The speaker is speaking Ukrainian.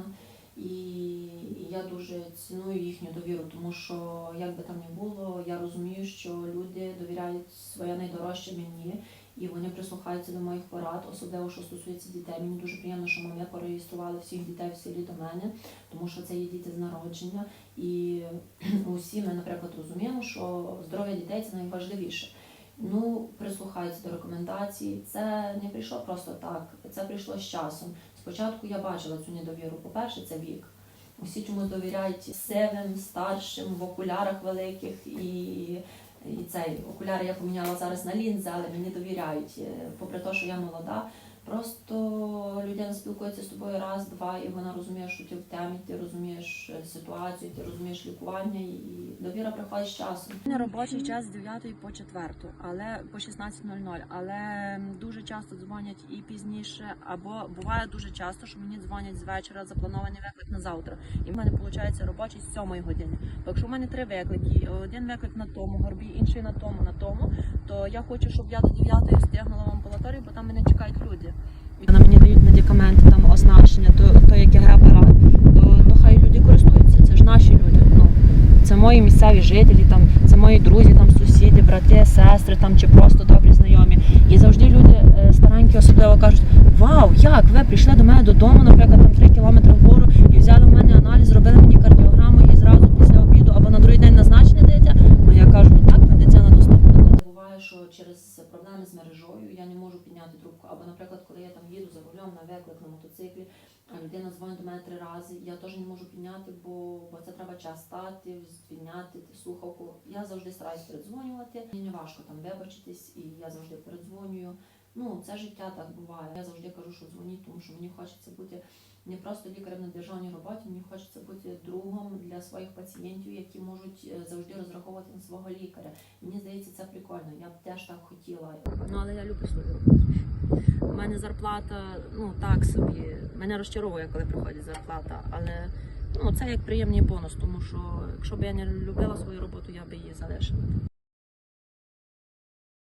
файна. І я дуже ціную їхню довіру, тому що як би там не було, я розумію, що люди довіряють своє найдорожче мені, і вони прислухаються до моїх порад, особливо що стосується дітей. Мені дуже приємно, що ми пореєстрували всіх дітей в селі до мене, тому що це є діти з народження. І усі ми, наприклад, розуміємо, що здоров'я дітей це найважливіше. Ну, прислухаються до рекомендацій. Це не прийшло просто так, це прийшло з часом. Спочатку я бачила цю недовіру. По-перше, це вік. Усі чомусь довіряють сивим, старшим, в окулярах великих і, і цей окуляри я поміняла зараз на лінзи, але мені довіряють. Попри те, що я молода, просто людина спілкується з тобою раз, два, і вона розуміє, що ти в темі, ти розумієш е, ситуацію, ти розумієш лікування, і довіра приходить з часом. Не робочий час з 9 по 4, але по 16.00, але дуже часто дзвонять і пізніше, або буває дуже часто, що мені дзвонять з вечора запланований виклик на завтра. І в мене виходить робочий з 7 години. Якщо в мене три виклики, один виклик на тому горбі, інший на тому, на тому, то я хочу, щоб я до 9 встигнула в амбулаторію, бо там мене чекають люди. І мені дають медикаменти, там оснащення, то, то як апарат, то, то хай люди користуються. Це ж наші люди. Ну це мої місцеві жителі, там це мої друзі, там сусіди, брати, сестри, там чи просто добрі знайомі. І завжди люди е, старенькі особливо кажуть: Вау, як ви прийшли до мене додому, наприклад, там 3 кілометри вгору, і взяли в мене аналіз, зробили мені кардіограму і зразу після обіду або на другий день назначення даєте. Ну я кажу, ну так, медицина доступна. Буває, що через проблеми з мережою я не можу підняти трубку. Або, наприклад, коли я там їду за рулем на виклик на мотоциклі, а людина дзвонить до мене три рази, я теж не можу підняти, бо, бо це треба час стати, звільняти, слухавку. Я завжди стараюсь передзвонювати. Мені не важко там вибачитись, і я завжди передзвонюю. Ну, це життя так буває. Я завжди кажу, що дзвоніть, тому що мені хочеться бути не просто лікарем на державній роботі, мені хочеться бути другом для своїх пацієнтів, які можуть е, завжди розраховувати на свого лікаря. Мені здається, це прикольно. Я б теж так хотіла. Ну але я люблю свою роботу. У мене зарплата, ну так собі. Мене розчаровує, коли приходить зарплата, але ну це як приємний бонус, тому що якщо б я не любила свою роботу, я б її залишила.